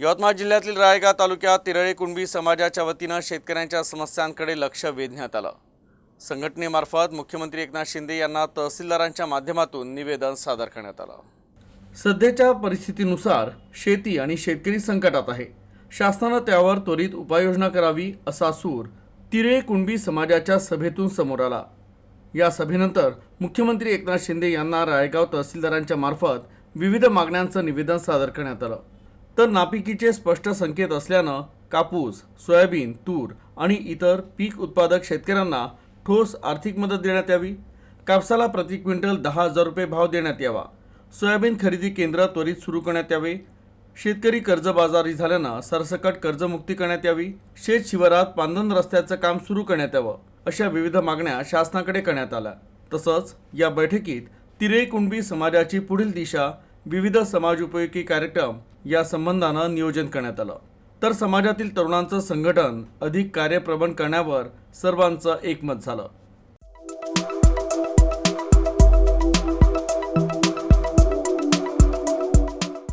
यवतमाळ जिल्ह्यातील रायगाव तालुक्यात तिरळे कुणबी समाजाच्या वतीनं शेतकऱ्यांच्या समस्यांकडे लक्ष वेधण्यात आलं. संघटनेमार्फत मुख्यमंत्री एकनाथ शिंदे यांना तहसीलदारांच्या माध्यमातून निवेदन सादर करण्यात आलं. सध्याच्या परिस्थितीनुसार शेती आणि शेतकरी संकटात आहे. शासनानं त्यावर त्वरित उपाययोजना करावी असा सूर तिरळे कुणबी समाजाच्या सभेतून समोर आला. या सभेनंतर मुख्यमंत्री एकनाथ शिंदे यांना रायगाव तहसीलदारांच्या मार्फत विविध मागण्यांचं निवेदन सादर करण्यात आलं. तर नापिकीचे स्पष्ट संकेत असल्यानं कापूस सोयाबीन तूर आणि इतर पीक उत्पादक शेतकऱ्यांना ठोस आर्थिक मदत देण्यात यावी. कापसाला प्रति क्विंटल दहा हजार रुपये भाव देण्यात यावा. सोयाबीन खरेदी केंद्र त्वरित सुरू करण्यात यावे. शेतकरी कर्जबाजारी झाल्यानं सरसकट कर्जमुक्ती करण्यात यावी. शेत शिवारात पांदन रस्त्याचं काम सुरू करण्यात यावं अशा विविध मागण्या शासनाकडे करण्यात आल्या. तसंच या बैठकीत तिरेकुंडी समाजाची पुढील दिशा विविध समाजोपयोगी कार्यक्रम या संबंधानं नियोजन करण्यात आलं. तर समाजातील तरुणांचं संघटन अधिक कार्यप्रबण करण्यावर सर्वांचं एकमत झालं.